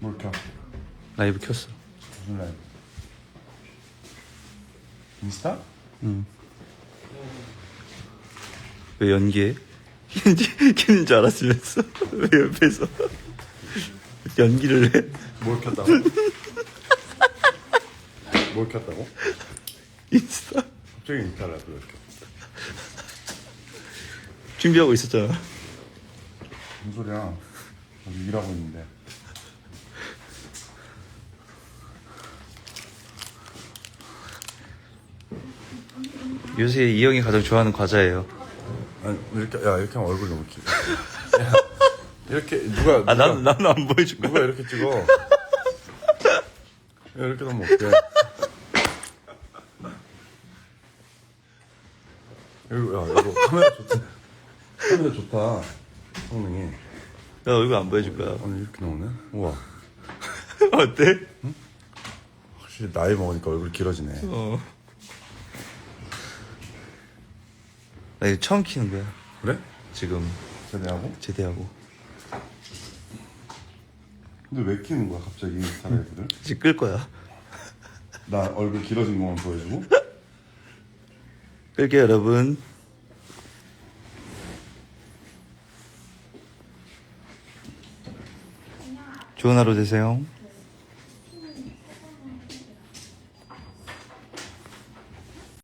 뭘 켜? 라이브 켰어. 무슨 라이브? 인스타? 왜 연기해? 키는 줄 알았으면서. 왜 옆에서. 연기를 해? 뭘 켰다고? 뭘 켰다고? 인스타? 갑자기 인스타 라이브를 켜. 준비하고 있었잖아. 무슨 소리야? 일하고 있는데. 요새 이 형이 가장 좋아하는 과자예요. 아니 이렇게 야 이렇게 하면 얼굴 너무 키. 야, 이렇게 누가 아, 나는 안 보여줄 거야. 누가 이렇게 찍어? 야, 이렇게 하면 어때? 이거 야 이거 카메라 좋다. 카메라 좋다. 성능이. 야, 얼굴 안 보여줄 거야. 아니 이렇게 나오네. 우와. 어때? 확실히 나이 먹으니까 얼굴 길어지네. 어. 나 이거 처음 키는 거야. 그래? 지금 제대하고? 제대하고. 근데 왜 키는 거야 갑자기 인스타 라이브를? 이제 끌 거야. 나 얼굴 길어진 것만 보여주고? 끌게요, 여러분. 좋은 하루 되세요.